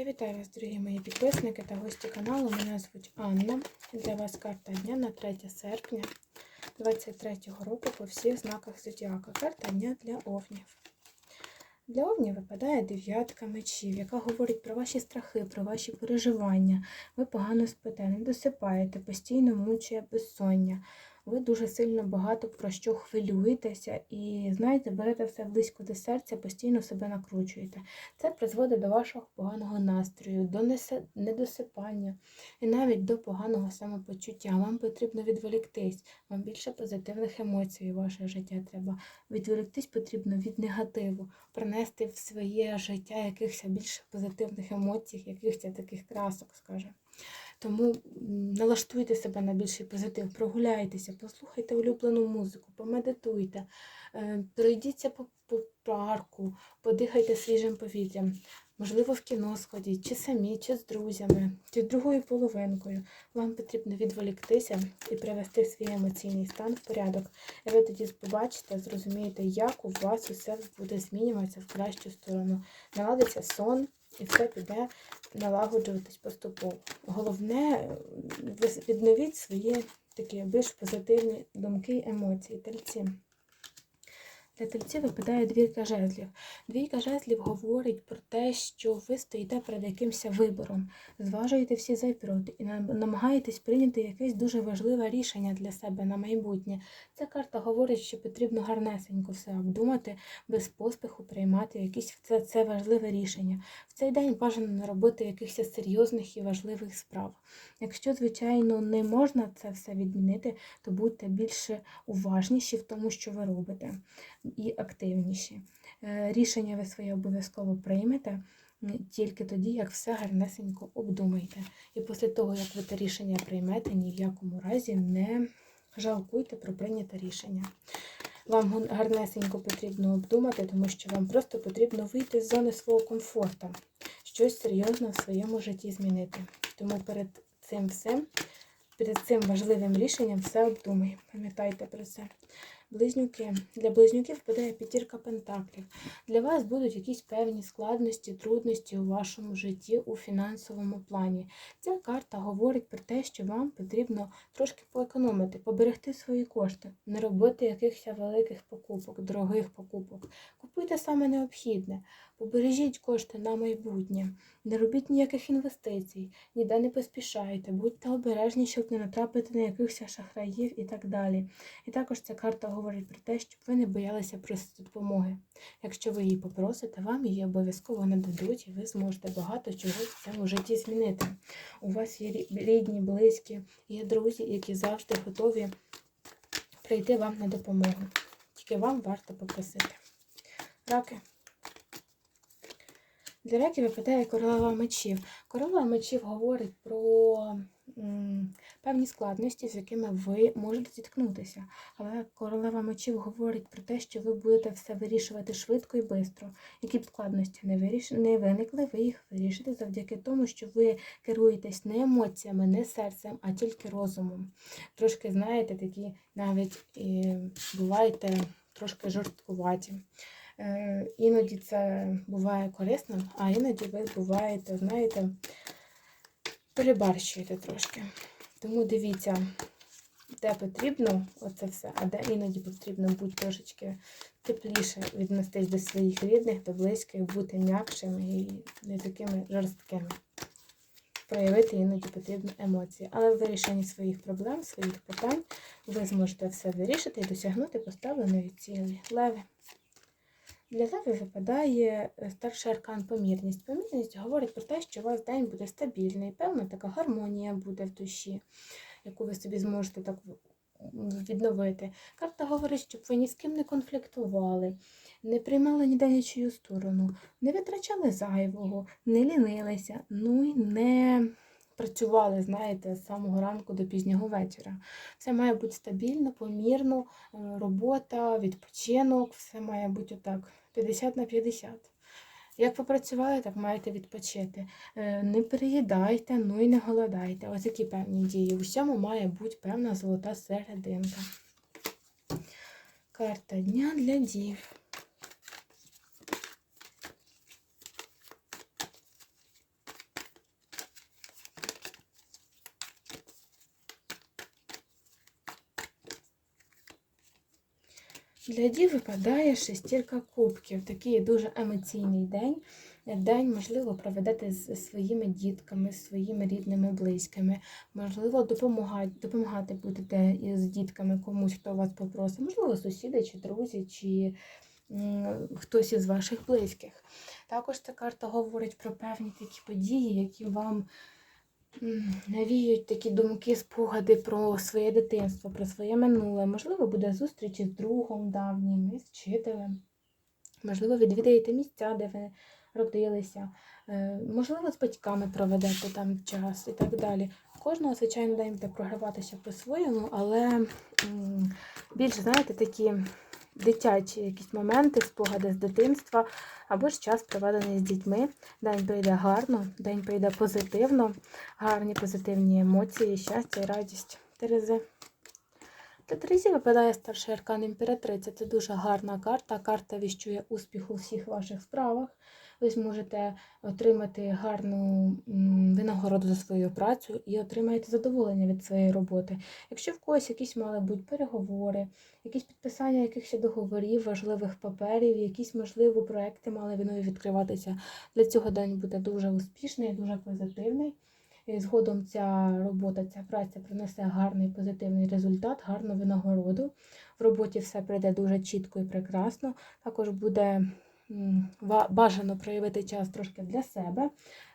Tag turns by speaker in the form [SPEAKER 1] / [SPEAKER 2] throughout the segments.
[SPEAKER 1] Я вітаю вас, дорогі мої підписники та гості каналу. Мене звуть Анна. Для вас карта дня на 3 серпня 2023 року по всіх знаках зодіака. Карта дня для овнів. Для овнів випадає дев'ятка мечів, яка говорить про ваші страхи, про ваші переживання. Ви погано спите, не досипаєте, постійно мучує безсоння. Ви дуже сильно багато про що хвилюєтеся і, знаєте, берете все близько до серця, постійно себе накручуєте. Це призводить до вашого поганого настрою, до недосипання і навіть до поганого самопочуття. Вам потрібно відволіктись, вам більше позитивних емоцій у ваше життя треба. Відволіктись потрібно від негативу, принести в своє життя якихось більше позитивних емоцій, якихось таких красок, скажімо. Тому налаштуйте себе на більший позитив, прогуляйтеся, послухайте улюблену музику, помедитуйте, е, пройдіться по, парку, подихайте свіжим повітрям. Можливо, в кіно сходіть, чи самі, чи з друзями, чи з другою половинкою. Вам потрібно відволіктися і привести свій емоційний стан в порядок. І ви тоді побачите, зрозумієте, як у вас усе буде змінюватися в кращу сторону. Наладиться сон, і все піде налагоджуватись поступово. Головне, відновіть свої такі більш позитивні думки, емоції, тельці. Для тельців випадає двійка жезлів. Двійка жезлів говорить про те, що ви стоїте перед якимось вибором, зважуєте всі за і проти і намагаєтесь прийняти якесь дуже важливе рішення для себе на майбутнє. Ця карта говорить, що потрібно гарнесенько все обдумати, без поспіху приймати якісь це, це важливе рішення. В цей день бажано не робити якихось серйозних і важливих справ. Якщо, звичайно, не можна це все відмінити, то будьте більше уважніші в тому, що ви робите, і активніші. Е, Рішення ви своє обов'язково приймете. Тільки тоді, як все гарнесенько обдумаєте. І після того, як ви те рішення приймете, ні в якому разі не жалкуйте про прийняте рішення. Вам гарнесенько потрібно обдумати, тому що вам просто потрібно вийти з зони свого комфорту, щось серйозно в своєму житті змінити. Тому перед цим всім, перед цим важливим рішенням все обдумай. Пам'ятайте про це. Близнюки. Для близнюків впадає п'ятірка пентаклів. Для вас будуть якісь певні складності, трудності у вашому житті у фінансовому плані. Ця карта говорить про те, що вам потрібно трошки поекономити, поберегти свої кошти, не робити якихось великих покупок, дорогих покупок. Купуйте саме необхідне, побережіть кошти на майбутнє, не робіть ніяких інвестицій, ніде не поспішайте, будьте обережні, щоб не натрапити на якихось шахраїв і так далі. І також ця карта говорить про те, щоб ви не боялися просити допомоги. Якщо ви її попросите, вам її обов'язково нададуть, і ви зможете багато чого в цьому житті змінити. У вас є рідні, близькі, є друзі, які завжди готові прийти вам на допомогу. Тільки вам варто попросити. Раки. Для раків випадає королева мечів. Королева мечів говорить про певні складності, з якими ви можете зіткнутися. Але королева мечів говорить про те, що ви будете все вирішувати швидко і швидко. Які б складності не, виріш... не виникли, ви їх вирішите завдяки тому, що ви керуєтесь не емоціями, не серцем, а тільки розумом. Трошки, знаєте, такі навіть і буваєте трошки жорсткуваті. Е, Іноді це буває корисним, а іноді ви буваєте, знаєте, перебарщуєте трошки. Тому дивіться, де потрібно оце все, а де іноді потрібно бути трошечки тепліше віднестись до своїх рідних, до близьких, бути м'якшими і не такими жорсткими. Проявити іноді потрібно емоції. Але в вирішенні своїх проблем, своїх питань ви зможете все вирішити і досягнути поставленої цілі. Леви. Для леви випадає е, старший аркан помірність. Помірність говорить про те, що у вас день буде стабільний, певна така гармонія буде в душі, яку ви собі зможете так відновити. Карта говорить, щоб ви ні з ким не конфліктували, не приймали ніде нічию сторону, не витрачали зайвого, не лінилися, ну і не працювали, знаєте, з самого ранку до пізнього вечора. Все має бути стабільно, помірно, е, робота, відпочинок, все має бути отак 50 на 50. Як попрацювали, так маєте відпочити. Е, Не переїдайте, ну і не голодайте. Ось які певні дії. У всьому має бути певна золота серединка. Карта дня для дів. Дів випадає шестірка кубків. Такий дуже емоційний день. День, можливо, проведете з своїми дітками, з своїми рідними, близькими. Можливо, допомагати, допомагати будете із дітками комусь, хто вас попросить. Можливо, сусіди чи друзі, чи хтось із ваших близьких. Також ця карта говорить про певні такі події, які вам навіють такі думки, спогади про своє дитинство, про своє минуле. Можливо, буде зустріч із другом давнім, із вчителем. Можливо, відвідаєте місця, де ви родилися. Е, Можливо, з батьками проведете там час і так далі. Кожного, звичайно, буде програватися по-своєму, але більш, знаєте, такі дитячі якісь моменти, спогади з дитинства, або ж час проведений з дітьми. День прийде гарно, день прийде позитивно, гарні позитивні емоції, щастя і радість. Терези. Для Терезі випадає старший аркан імператриця. Це дуже гарна карта. Карта віщує успіх у всіх ваших справах. Ви зможете отримати гарну винагороду за свою працю і отримаєте задоволення від своєї роботи. Якщо в когось якісь мали бути переговори, якісь підписання якихось договорів, важливих паперів, якісь, можливо, проекти мали ви нові відкриватися. Для цього день буде дуже успішний, дуже позитивний. І згодом ця робота, ця праця принесе гарний позитивний результат, гарну винагороду. В роботі все прийде дуже чітко і прекрасно. Також буде бажано проявити час трошки для себе.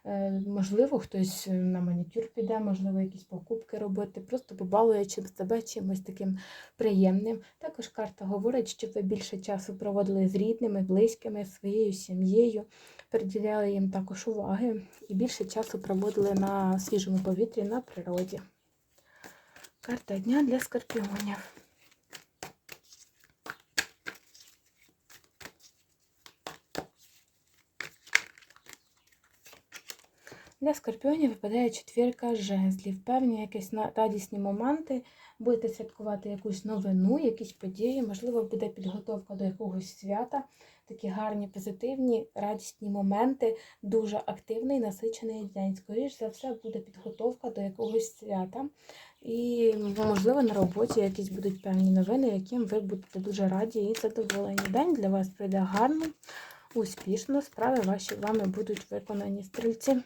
[SPEAKER 1] Е, Можливо, хтось на манікюр піде, можливо, якісь покупки робити, просто побалує чим себе чимось таким приємним. Також карта говорить, щоб ви більше часу проводили з рідними, близькими, своєю сім'єю, приділяли їм також уваги і більше часу проводили на свіжому повітрі на природі. Карта дня для скорпіонів. Для скорпіонів випадає четвірка жезлів. Певні якісь радісні моменти. Будете святкувати якусь новину, якісь події, можливо, буде підготовка до якогось свята. Такі гарні, позитивні, радісні моменти, дуже активний, насичений день. Скоріше за все, буде підготовка до якогось свята. І, можливо, на роботі якісь будуть певні новини, яким ви будете дуже раді і задоволені. День для вас пройде гарно, успішно. Справи ваші вами будуть виконані стрільці.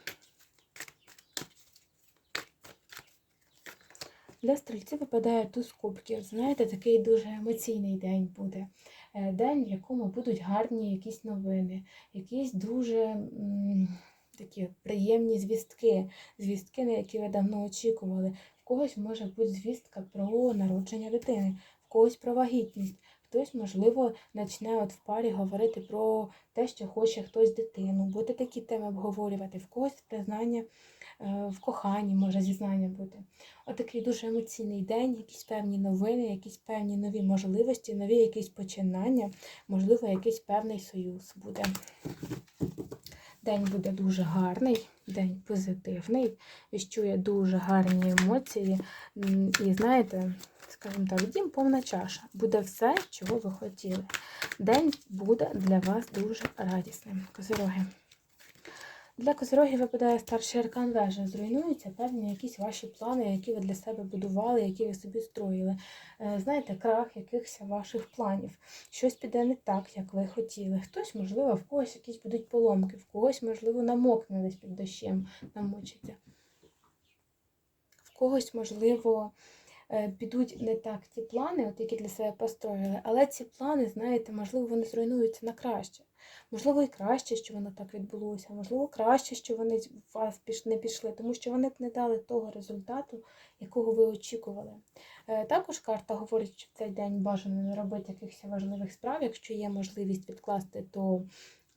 [SPEAKER 1] Для стрільців випадає туз кубків. Знаєте, такий дуже емоційний день буде. Е, День, в якому будуть гарні якісь новини, якісь дуже такі приємні звістки, звістки, на які ви давно очікували. В когось може бути звістка про народження дитини, в когось про вагітність. Хтось, можливо, почне от в парі говорити про те, що хоче хтось дитину, буде такі теми обговорювати, в когось признання е, в коханні, може зізнання бути. Отакий дуже емоційний день, якісь певні новини, якісь певні нові можливості, нові якісь починання, можливо, якийсь певний союз буде. День буде дуже гарний, день позитивний, віщує дуже гарні емоції. І знаєте, скажімо так, дім повна чаша. Буде все, чого ви хотіли. День буде для вас дуже радісним. Козироги. Для козирогів випадає старший аркан вежа. Зруйнуються певні якісь ваші плани, які ви для себе будували, які ви собі строїли. Е, Знаєте, крах якихось ваших планів. Щось піде не так, як ви хотіли. Хтось, можливо, в когось якісь будуть поломки, в когось, можливо, намокне десь під дощем, намочиться. В когось, можливо, підуть не так ті плани, от які для себе построїли, але ці плани, знаєте, можливо, вони зруйнуються на краще. Можливо, і краще, що воно так відбулося, можливо, краще, що вони вас не пішли, тому що вони б не дали того результату, якого ви очікували. Е, Також карта говорить, що в цей день бажано не робити якихось важливих справ. Якщо є можливість відкласти, то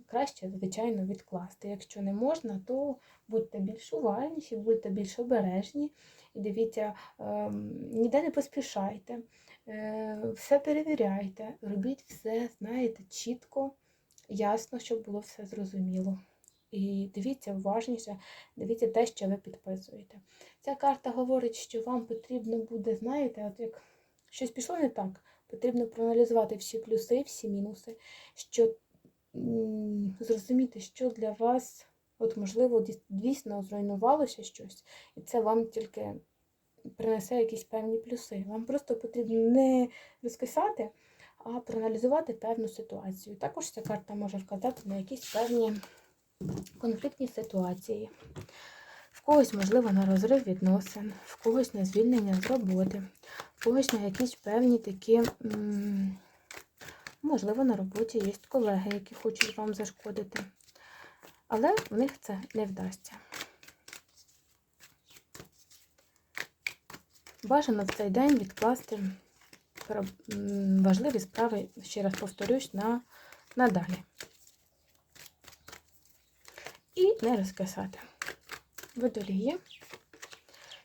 [SPEAKER 1] краще, звичайно, відкласти. Якщо не можна, то будьте більш уважніші, будьте більш обережні і дивіться, ем, ніде не поспішайте, е, все перевіряйте, робіть все, знаєте, чітко, ясно, щоб було все зрозуміло. І дивіться уважніше, дивіться те, що ви підписуєте. Ця карта говорить, що вам потрібно буде, знаєте, от як щось пішло не так, потрібно проаналізувати всі плюси, всі мінуси, що зрозуміти, що для вас, от можливо, дійс- дійсно зруйнувалося щось, і це вам тільки принесе якісь певні плюси. Вам просто потрібно не розкисати, а проаналізувати певну ситуацію. Також ця карта може вказати на якісь певні конфліктні ситуації. В когось, можливо, на розрив відносин, в когось на звільнення з роботи, в когось на якісь певні такі, можливо, на роботі є колеги, які хочуть вам зашкодити. Але в них це не вдасться. Бажано в цей день відкласти важливі справи, ще раз повторюсь, на надалі. І не розкисати. Водолії.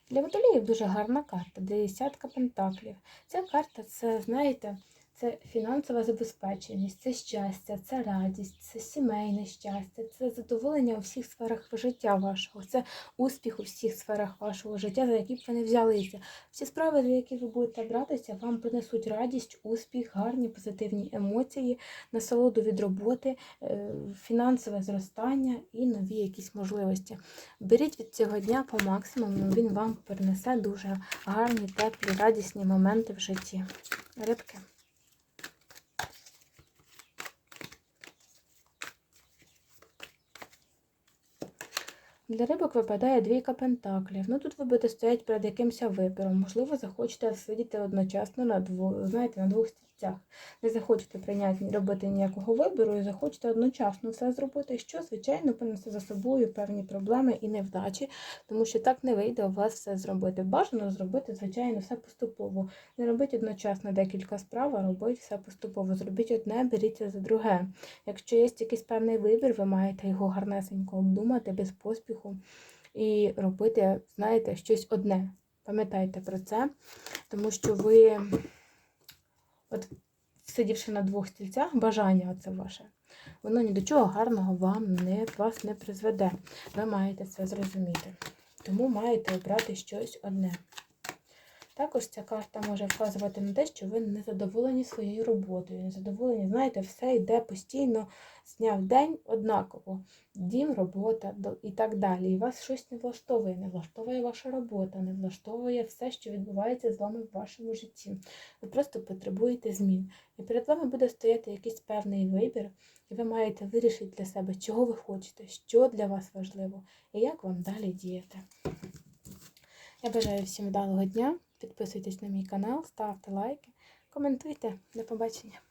[SPEAKER 1] Для водоліїв дуже гарна карта, десятка пентаклів. Ця карта це, знаєте, це фінансова забезпеченість, це щастя, це радість, це сімейне щастя, це задоволення у всіх сферах життя вашого, це успіх у всіх сферах вашого життя, за які б ви не взялися. Всі справи, за які ви будете братися, вам принесуть радість, успіх, гарні позитивні емоції, насолоду від роботи, е, фінансове зростання і нові якісь можливості. Беріть від цього дня по максимуму, він вам принесе дуже гарні, теплі, радісні моменти в житті. Рибки. Для рибок випадає двійка пентаклів. Ну тут ви будете стояти перед якимось вибором. Можливо, захочете сидіти одночасно на двох, знаєте, на двох стільцях. Не захочете прийняти робити ніякого вибору і захочете одночасно все зробити, що, звичайно, принесе за собою певні проблеми і невдачі, тому що так не вийде у вас все зробити. Бажано зробити, звичайно, все поступово. Не робіть одночасно декілька справ, а робіть все поступово. Зробіть одне, беріться за друге. Якщо є якийсь певний вибір, ви маєте його гарнесенько обдумати без поспіху і робити, знаєте, щось одне. Пам'ятайте про це, тому що ви, сидівши на двох стільцях, бажання оце ваше, воно ні до чого гарного вам не, вас не призведе. Ви маєте це зрозуміти. Тому маєте обрати щось одне. Також ця карта може вказувати на те, що ви не задоволені своєю роботою. Не задоволені, знаєте, все йде постійно з дня в день однаково. Дім, робота і так далі. І вас щось не влаштовує. Не влаштовує ваша робота, не влаштовує все, що відбувається з вами в вашому житті. Ви просто потребуєте змін. І перед вами буде стояти якийсь певний вибір, і ви маєте вирішити для себе, чого ви хочете, що для вас важливо, і як вам далі діяти. Я бажаю всім вдалого дня. Підписуйтесь на мій канал, ставте лайки, коментуйте. До побачення.